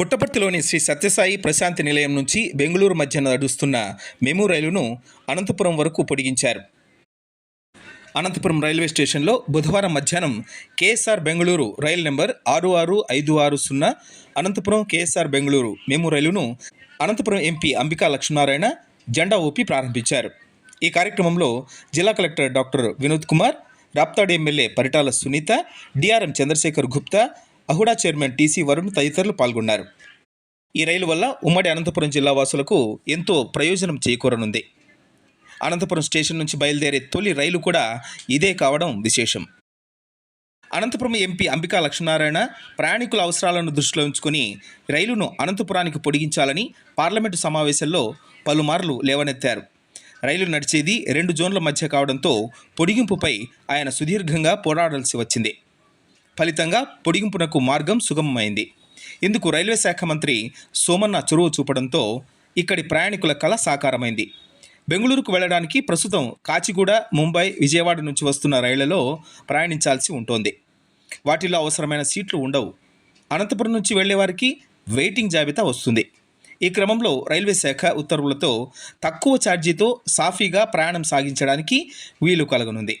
పుట్టపర్తిలోని శ్రీ సత్యసాయి ప్రశాంతి నిలయం నుంచి బెంగళూరు మధ్య నడుస్తున్న మెము రైలును అనంతపురం వరకు పొడిగించారు. అనంతపురం రైల్వే స్టేషన్లో బుధవారం మధ్యాహ్నం కేఎస్ఆర్ బెంగళూరు రైలు నెంబర్ ఆరు ఆరు ఐదు ఆరు సున్నా అనంతపురం కేఎస్ఆర్ బెంగళూరు మెము రైలును అనంతపురం ఎంపీ అంబికా లక్ష్మీనారాయణ జెండా ఊపి ప్రారంభించారు. ఈ కార్యక్రమంలో జిల్లా collector doctor Vinod Kumar Raptadu MLA Paritala Sunitha DRM Chandrashekar Gupta AHUDA chairman TC Varun తదితరులు పాల్గొన్నారు. ఈ రైలు వల్ల ఉమ్మడి అనంతపురం జిల్లా వాసులకు ఎంతో ప్రయోజనం చేకూరనుంది. అనంతపురం స్టేషన్ నుంచి బయలుదేరే తొలి రైలు కూడా ఇదే కావడం విశేషం. అనంతపురం ఎంపీ అంబికా లక్ష్మీనారాయణ ప్రయాణికుల అవసరాలను దృష్టిలో ఉంచుకుని రైలును అనంతపురానికి పొడిగించాలని పార్లమెంటు సమావేశంలో పలుమార్లు లేవనెత్తారు. రైలు నడిచేది రెండు జోన్ల మధ్య కావడంతో పొడిగింపుపై ఆయన సుదీర్ఘంగా పోరాడాల్సి వచ్చింది. ఫలితంగా పొడిగింపునకు మార్గం సుగమమైంది. ఇందుకు రైల్వే శాఖ మంత్రి సోమన్న చొరవ చూపడంతో ఇక్కడి ప్రయాణికుల కళ సాకారమైంది. బెంగళూరుకు వెళ్ళడానికి ప్రస్తుతం కాచిగూడ ముంబై విజయవాడ నుంచి వస్తున్న రైళ్ళలో ప్రయాణించాల్సి ఉంటుంది. వాటిలో అవసరమైన సీట్లు ఉండవు. అనంతపురం నుంచి వెళ్ళే వారికి వెయిటింగ్ జాబితా వస్తుంది. ఈ క్రమంలో రైల్వే శాఖ ఉత్తర్వులతో తక్కువ ఛార్జీతో సాఫీగా ప్రయాణం సాగించడానికి వీలు కలగనుంది.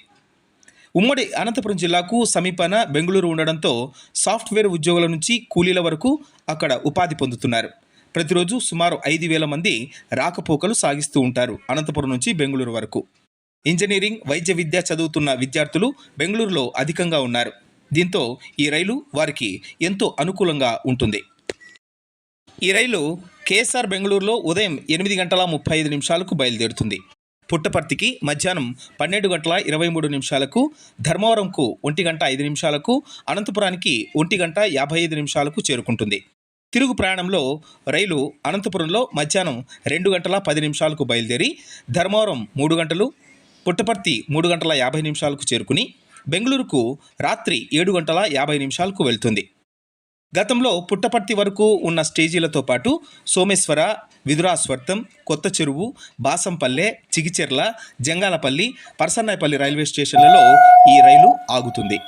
ఉమ్మడి అనంతపురం జిల్లాకు సమీపాన బెంగళూరు ఉండడంతో సాఫ్ట్వేర్ ఉద్యోగుల నుంచి కూలీల వరకు అక్కడ ఉపాధి పొందుతున్నారు. ప్రతిరోజు సుమారు ఐదు వేల మంది రాకపోకలు సాగిస్తూ ఉంటారు అనంతపురం నుంచి బెంగళూరు వరకు. ఇంజనీరింగ్ వైద్య విద్య చదువుతున్న విద్యార్థులు బెంగళూరులో అధికంగా ఉన్నారు. దీంతో ఈ రైలు వారికి ఎంతో అనుకూలంగా ఉంటుంది. ఈ రైలు కేఎస్ఆర్ బెంగళూరులో ఉదయం ఎనిమిది గంటల ముప్పై ఐదు నిమిషాలకు బయలుదేరుతుంది. పుట్టపర్తికి మధ్యాహ్నం పన్నెండు గంటల ఇరవై మూడు నిమిషాలకు ధర్మవరంకు ఒంటి గంట ఐదు నిమిషాలకు అనంతపురానికి ఒంటి గంట యాభై ఐదు నిమిషాలకు చేరుకుంటుంది. తిరుగు ప్రయాణంలో రైలు అనంతపురంలో మధ్యాహ్నం రెండు గంటల పది నిమిషాలకు బయలుదేరి ధర్మవరం మూడు గంటలు పుట్టపర్తి మూడు గంటల యాభై నిమిషాలకు చేరుకుని బెంగళూరుకు రాత్రి ఏడు గంటల యాభై నిమిషాలకు వెళ్తుంది. గతంలో పుట్టపర్తి వరకు ఉన్న స్టేజీలతో పాటు సోమేశ్వర విదురాస్వర్తం కొత్త చెరువు బాసంపల్లె చిగిచెర్ల జంగాలపల్లి పరసన్నాయపల్లి రైల్వే స్టేషన్లలో ఈ రైలు ఆగుతుంది.